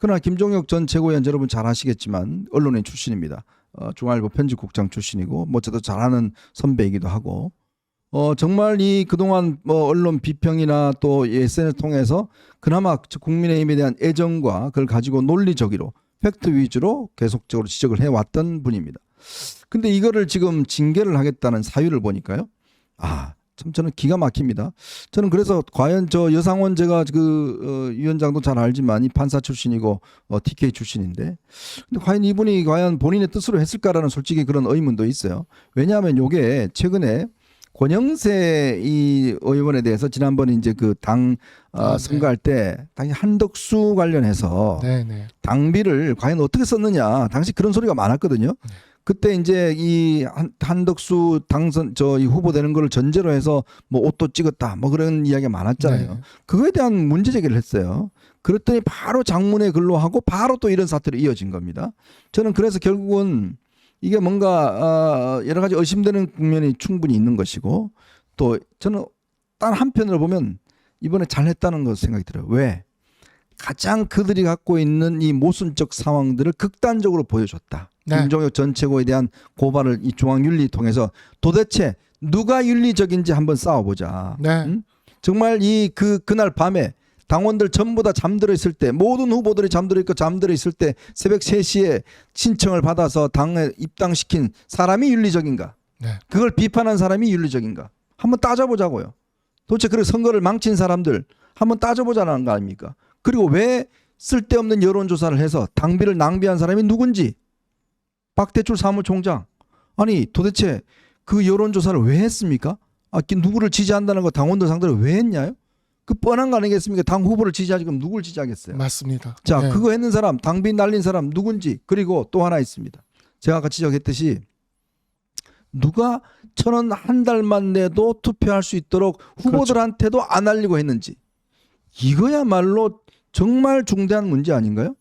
그러나 김종혁 전 최고위원 여러분 잘 아시겠지만 언론인 출신입니다. 어, 중앙일보 편집국장 출신이고 뭐 저도 잘하는 선배이기도 하고 어 정말 이 그동안 뭐 언론 비평이나 또 SNS 통해서 그나마 저 국민의힘에 대한 애정과 그걸 가지고 논리적으로 팩트 위주로 계속적으로 지적을 해왔던 분입니다. 근데 이거를 지금 징계를 하겠다는 사유를 보니까요. 아, 참 저는 기가 막힙니다. 저는 그래서 과연 저 여상원 제가 그 어, 위원장도 잘 알지만 이 판사 출신이고 어, TK 출신인데 근데 과연 이분이 과연 본인의 뜻으로 했을까라는 솔직히 그런 의문도 있어요. 왜냐하면 요게 최근에 권영세 이 의원에 대해서 지난번에 이제 그당 어, 아, 네. 선거할 때 당시 한덕수 관련해서 네, 네. 당비를 과연 어떻게 썼느냐 당시 그런 소리가 많았거든요. 그때 이제 이 한, 한덕수 당선 저 이 후보 되는 거를 전제로 해서 뭐 옷도 찍었다 뭐 그런 이야기가 많았잖아요. 네. 그거에 대한 문제 제기를 했어요. 그랬더니 바로 장문에 글로 하고 바로 또 이런 사태로 이어진 겁니다. 저는 그래서 결국은 이게 뭔가 어, 여러 가지 의심되는 국면이 충분히 있는 것이고 또 저는 단 한편으로 보면 이번에 잘했다는 거 생각이 들어요. 왜? 가장 그들이 갖고 있는 이 모순적 상황들을 극단적으로 보여줬다. 네. 김종혁 전 최고에 대한 고발을 이 중앙윤리 통해서 도대체 누가 윤리적인지 한번 싸워보자. 네. 음? 정말 이 그 그날 밤에 당원들 전부 다 잠들어 있을 때 모든 후보들이 잠들어 있고 잠들어 있을 때 새벽 3시에 신청을 받아서 당에 입당시킨 사람이 윤리적인가? 네. 그걸 비판한 사람이 윤리적인가? 한번 따져보자고요. 도대체 그 선거를 망친 사람들 한번 따져보자는 거 아닙니까? 그리고 왜 쓸데없는 여론조사를 해서 당비를 낭비한 사람이 누군지 박대출 사무총장 아니 도대체 그 여론조사를 왜 했습니까? 아, 그 누구를 지지한다는 거 당원들 상대로 왜 했냐요? 그 뻔한 거 아니겠습니까? 당 후보를 지지하지 그럼 누굴 지지하겠어요? 맞습니다. 자, 네. 그거 했는 사람, 당비 날린 사람 누군지 그리고 또 하나 있습니다. 제가 아까 지적했듯이 누가 천 원 한 달만 내도 투표할 수 있도록 후보들한테도 안 알리고 했는지 이거야말로 정말 중대한 문제 아닌가요?